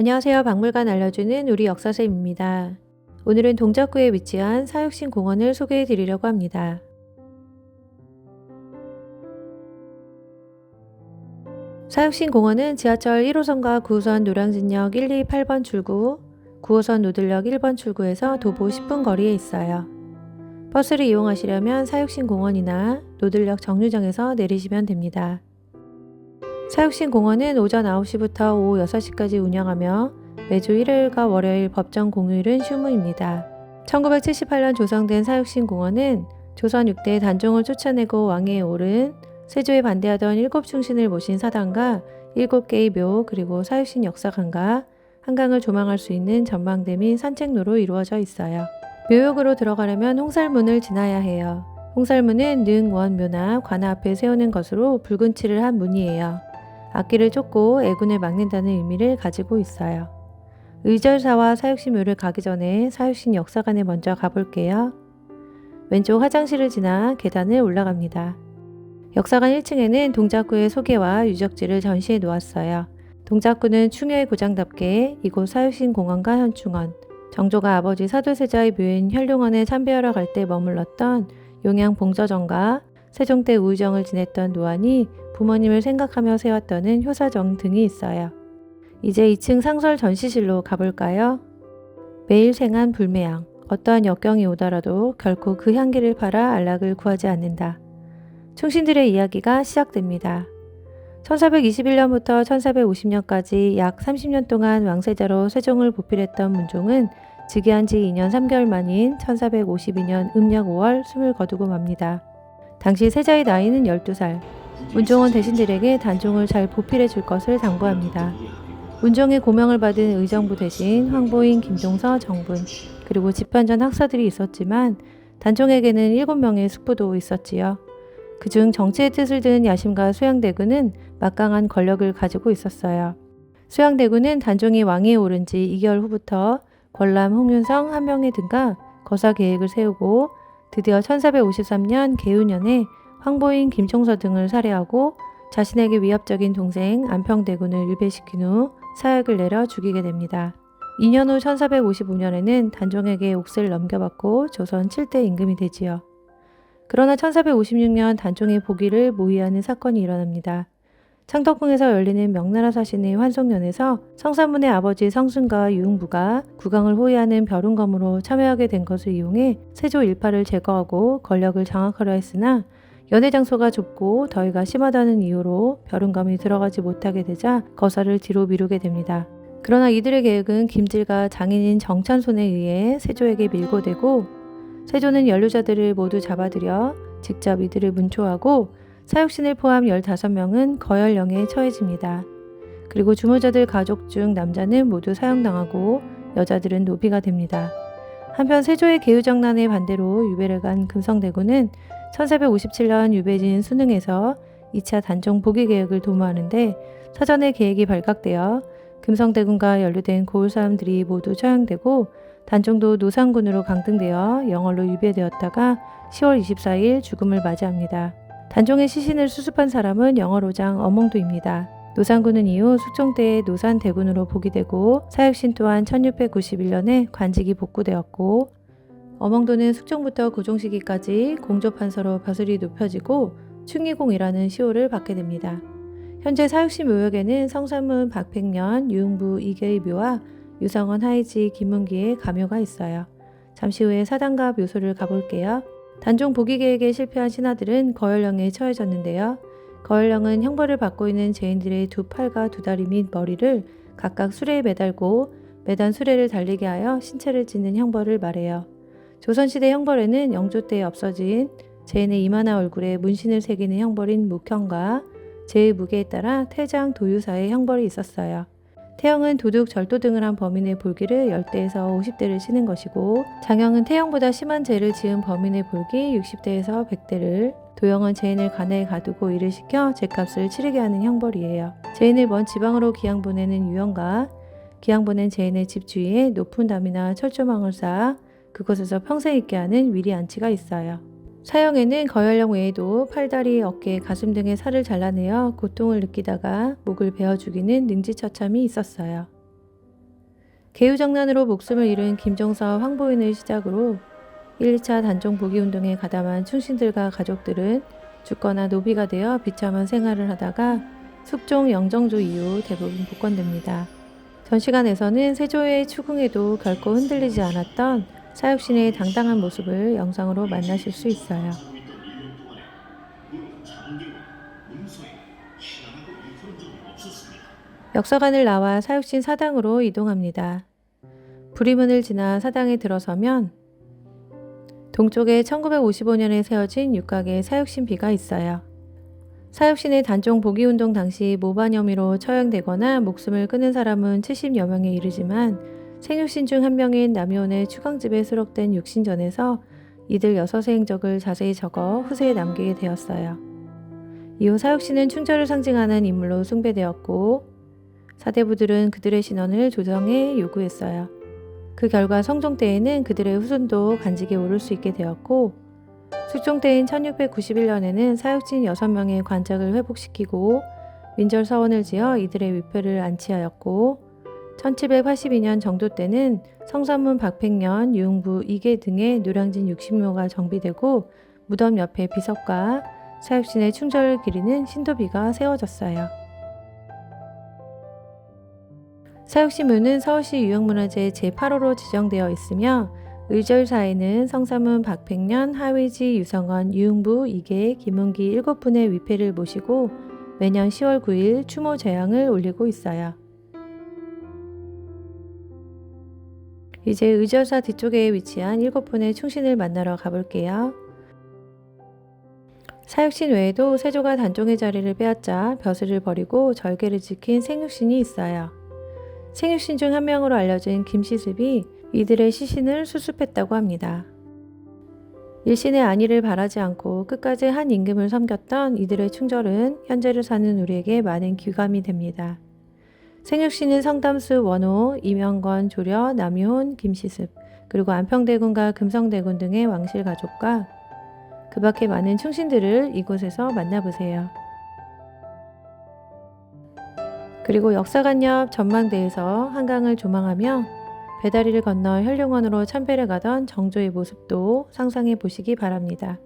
안녕하세요. 박물관 알려주는 우리 역사쌤입니다. 오늘은 동작구에 위치한 사육신 공원을 소개해 드리려고 합니다. 사육신 공원은 지하철 1호선과 9호선 노량진역 1, 2, 8번 출구, 9호선 노들역 1번 출구에서 도보 10분 거리에 있어요. 버스를 이용하시려면 사육신 공원이나 노들역 정류장에서 내리시면 됩니다. 사육신 공원은 오전 9시부터 오후 6시까지 운영하며 매주 일요일과 월요일 법정 공휴일은 휴무입니다. 1978년 조성된 사육신 공원은 조선 6대 단종을 쫓아내고 왕위에 오른 세조에 반대하던 일곱 충신을 모신 사당과 일곱 개의 묘 그리고 사육신 역사관과 한강을 조망할 수 있는 전망대 및 산책로로 이루어져 있어요. 묘역으로 들어가려면 홍살문을 지나야 해요. 홍살문은 능원묘나 관아 앞에 세우는 것으로 붉은 칠을 한 문이에요. 악기를 쫓고 애군을 막는다는 의미를 가지고 있어요. 의절사와 사육신 묘를 가기 전에 사육신 역사관에 먼저 가볼게요. 왼쪽 화장실을 지나 계단을 올라갑니다. 역사관 1층에는 동작구의 소개와 유적지를 전시해 놓았어요. 동작구는 충효의 고장답게 이곳 사육신 공원과 현충원, 정조가 아버지 사도세자의 묘인 혈룡원에 참배하러 갈 때 머물렀던 용양 봉저정과 세종 때 우의정을 지냈던 노안이 부모님을 생각하며 세웠다는 효사정 등이 있어요. 이제 2층 상설 전시실로 가볼까요? 매일 생한 불매양. 어떠한 역경이 오더라도 결코 그 향기를 팔아 안락을 구하지 않는다. 충신들의 이야기가 시작됩니다. 1421년부터 1450년까지 약 30년 동안 왕세자로 세종을 보필했던 문종은 즉위한 지 2년 3개월 만인 1452년 음력 5월 숨을 거두고 맙니다. 당시 세자의 나이는 12살. 문종은 대신들에게 단종을 잘 보필해 줄 것을 당부합니다. 문종의 고명을 받은 의정부 대신 황보인, 김종서 정분, 그리고 집현전 학사들이 있었지만 단종에게는 7명의 숙부도 있었지요. 그중 정치의 뜻을 든 야심과 수양대군은 막강한 권력을 가지고 있었어요. 수양대군은 단종이 왕위에 오른 지 2개월 후부터 권람, 홍윤성, 한명회 등과 거사 계획을 세우고 드디어 1453년 개유년에 황보인, 김총서 등을 살해하고 자신에게 위협적인 동생 안평대군을 유배시킨 후 사약을 내려 죽이게 됩니다. 2년 후 1455년에는 단종에게 옥세를 넘겨받고 조선 7대 임금이 되지요. 그러나 1456년 단종의 복위를 모의하는 사건이 일어납니다. 창덕궁에서 열리는 명나라 사신의 환송년에서 성산문의 아버지 성순과 유흥부가 국왕을 호위하는 벼룬검으로 참여하게 된 것을 이용해 세조 일파를 제거하고 권력을 장악하려 했으나 연회 장소가 좁고 더위가 심하다는 이유로 벼룬검이 들어가지 못하게 되자 거사를 뒤로 미루게 됩니다. 그러나 이들의 계획은 김질과 장인인 정찬손에 의해 세조에게 밀고 되고 세조는 연루자들을 모두 잡아들여 직접 이들을 문초하고 사육신을 포함 15명은 거열령에 처해집니다. 그리고 주모자들 가족 중 남자는 모두 사형당하고 여자들은 노비가 됩니다. 한편 세조의 계유정난에 반대로 유배를 간 금성대군은 1457년 유배진 수능에서 2차 단종 복위 계획을 도모하는데 사전에 계획이 발각되어 금성대군과 연루된 고을 사람들이 모두 처형되고 단종도 노상군으로 강등되어 영월로 유배되었다가 10월 24일 죽음을 맞이합니다. 단종의 시신을 수습한 사람은 영월오장 어몽도입니다. 노상군은 이후 숙종 때의 노산 대군으로 복위되고 사육신 또한 1691년에 관직이 복구되었고 어몽도는 숙종부터 고종 시기까지 공조판서로 벼슬이 높여지고 충의공이라는 시호를 받게 됩니다. 현재 사육신 묘역에는 성산문 박백년 유흥부 이계의 묘와 유성원 하이지 김문기의 가묘가 있어요. 잠시 후에 사당과 묘소를 가볼게요. 단종 복위 계획에 실패한 신하들은 거열령에 처해졌는데요. 거열령은 형벌을 받고 있는 죄인들의 두 팔과 두 다리 및 머리를 각각 수레에 매달고 매단 수레를 달리게 하여 신체를 찢는 형벌을 말해요. 조선시대 형벌에는 영조 때 없어진 죄인의 이마나 얼굴에 문신을 새기는 형벌인 묵형과 죄의 무게에 따라 태장, 도유사의 형벌이 있었어요. 태형은 도둑, 절도 등을 한 범인의 볼기를 10대에서 50대를 치는 것이고 장형은 태형보다 심한 죄를 지은 범인의 볼기 60대에서 100대를 도형은 죄인을 관에 가두고 일을 시켜 죄값을 치르게 하는 형벌이에요. 죄인을 먼 지방으로 기양 보내는 유형과 기양 보낸 죄인의 집 주위에 높은 담이나 철조망을 쌓아 그곳에서 평생 있게 하는 위리 안치가 있어요. 사형에는 거열령 외에도 팔다리, 어깨, 가슴 등의 살을 잘라내어 고통을 느끼다가 목을 베어 죽이는 능지처참이 있었어요. 개유정난으로 목숨을 잃은 김종서 황보인을 시작으로 1, 2차 단종 복위운동에 가담한 충신들과 가족들은 죽거나 노비가 되어 비참한 생활을 하다가 숙종 영정조 이후 대부분 복권됩니다. 전시관에서는 세조의 추궁에도 결코 흔들리지 않았던 사육신의 당당한 모습을 영상으로 만나실 수 있어요. 역사관을 나와 사육신 사당으로 이동합니다. 부리문을 지나 사당에 들어서면 동쪽에 1955년에 세워진 육각의 사육신비가 있어요. 사육신의 단종 복위운동 당시 모반 혐의로 처형되거나 목숨을 끊은 사람은 70여 명에 이르지만 생육신 중 한 명인 남효원의 추강집에 수록된 육신전에서 이들 여섯의 행적을 자세히 적어 후세에 남기게 되었어요. 이후 사육신은 충절을 상징하는 인물로 숭배되었고 사대부들은 그들의 신원을 조정해 요구했어요. 그 결과 성종 때에는 그들의 후손도 간직에 오를 수 있게 되었고 숙종 때인 1691년에는 사육진 6명의 관작을 회복시키고 민절 서원을 지어 이들의 위패를 안치하였고 1782년 정도 때는 성산문 박팽년, 유흥부, 이계 등의 노량진 60묘가 정비되고 무덤 옆에 비석과 사육신의 충절을 기리는 신도비가 세워졌어요. 사육시문은 서울시 유형문화재 제8호로 지정되어 있으며 의절사에는 성사문 박팽년, 하위지 유성원, 유흥부, 이계, 김은기 일곱 분의 위패를 모시고 매년 10월 9일 추모 제양을 올리고 있어요. 이제 의절사 뒤쪽에 위치한 일곱 분의 충신을 만나러 가볼게요. 사육신 외에도 세조가 단종의 자리를 빼앗자 벼슬을 버리고 절개를 지킨 생육신이 있어요. 생육신 중 한 명으로 알려진 김시습이 이들의 시신을 수습했다고 합니다. 일신의 안위를 바라지 않고 끝까지 한 임금을 섬겼던 이들의 충절은 현재를 사는 우리에게 많은 귀감이 됩니다. 생육신은 성담수 원호, 이명건, 조려, 남효훈, 김시습, 그리고 안평대군과 금성대군 등의 왕실 가족과 그 밖에 많은 충신들을 이곳에서 만나보세요. 그리고 역사관 옆 전망대에서 한강을 조망하며 배다리를 건너 현룡원으로 참배를 가던 정조의 모습도 상상해 보시기 바랍니다.